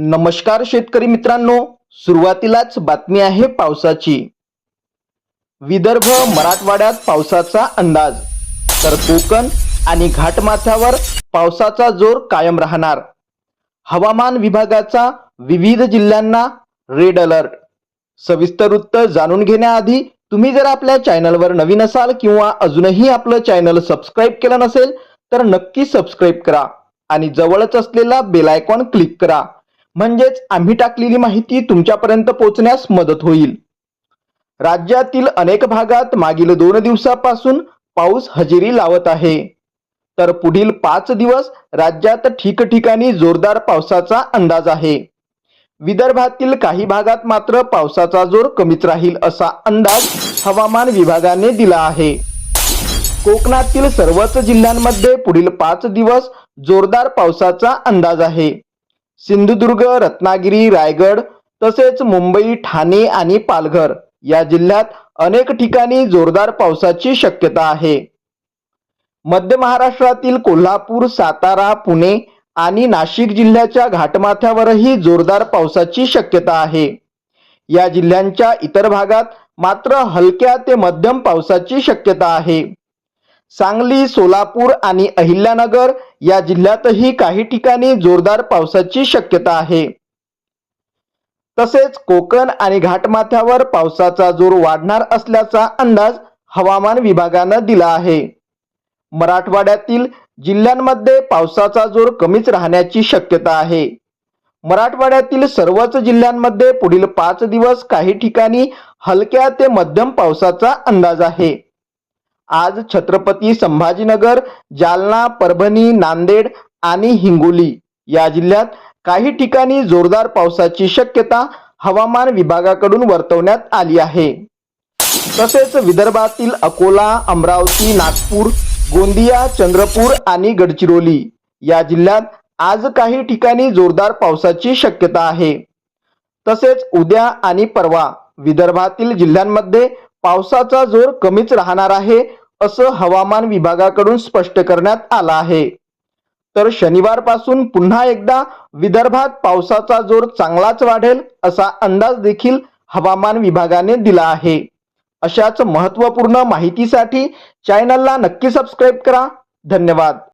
नमस्कार शेतकरी मित्रांनो सुरुवातीलाच बातमी आहे पावसाची. विदर्भ मराठवाड्यात पावसाचा अंदाज. तर कोकण आणि घाटमाथ्यावर पावसाचा जोर कायम राहणार. हवामान विभागाचा विविध जिल्ह्यांना रेड अलर्ट सविस्तर वृत्त जाणून घेण्याआधी तुम्ही जर आपल्या चॅनलवर नवीन असाल किंवा अजूनही आपलं चॅनल सबस्क्राईब केलं नसेल तर नक्की सबस्क्राईब करा आणि जवळच असलेला बेल आयकॉन क्लिक करा. म्हणजेच आम्ही टाकलेली माहिती तुमच्यापर्यंत पोहोचण्यास मदत होईल. राज्यातील अनेक भागात मागील दोन दिवसापासून पाऊस हजेरी लावत आहे. तर पुढील पाच दिवस राज्यात ठिकठिकाणी जोरदार पावसाचा अंदाज आहे. विदर्भातील काही भागात मात्र पावसाचा जोर कमीच राहील असा अंदाज हवामान विभागाने दिला आहे. कोकणातील सर्वच जिल्ह्यांमध्ये पुढील पाच दिवस जोरदार पावसाचा अंदाज आहे. सिंधुदुर्ग रत्नागिरी रायगड तसेच मुंबई ठाणे आणि पालघर या जिल्ह्यात अनेक ठिकाणी जोरदार पावसाची शक्यता आहे. मध्य महाराष्ट्रातील कोल्हापूर सातारा पुणे आणि नाशिक जिल्ह्याच्या घाटमाथ्यावरही जोरदार पावसाची शक्यता आहे. या जिल्ह्यांच्या इतर भागात मात्र हलक्या ते मध्यम पावसाची शक्यता आहे. सांगली सोलापूर आणि अहिल्यानगर या जिल्ह्यातही काही ठिकाणी जोरदार पावसाची शक्यता आहे. तसेच कोकण आणि घाटमाथ्यावर पावसाचा जोर वाढणार असल्याचा अंदाज हवामान विभागानं दिला आहे. मराठवाड्यातील जिल्ह्यांमध्ये पावसाचा जोर कमीच राहण्याची शक्यता आहे. मराठवाड्यातील सर्वच जिल्ह्यांमध्ये पुढील पाच दिवस काही ठिकाणी हलक्या ते मध्यम पावसाचा अंदाज आहे. आज छत्रपती संभाजीनगर जालना परभणी नांदेड आणि हिंगोली या जिल्ह्यात काही ठिकाणी जोरदार पावसाची शक्यता हवामान विभागाकडून वर्तवण्यात आली आहे. तसेच विदर्भातील अकोला अमरावती नागपूर गोंदिया चंद्रपूर आणि गडचिरोली या जिल्ह्यात आज काही ठिकाणी जोरदार पावसाची शक्यता आहे. तसेच उद्या आणि परवा विदर्भातील जिल्ह्यांमध्ये पावसाचा जोर कमीच राहणार आहे असं हवामान विभागाकडून स्पष्ट करण्यात आलं आहे. तर शनिवारपासून पुन्हा एकदा विदर्भात पावसाचा जोर चांगलाच वाढेल असा अंदाज देखील हवामान विभागाने दिला आहे. अशाच महत्त्वपूर्ण माहितीसाठी चॅनलला नक्की सबस्क्राईब करा. धन्यवाद.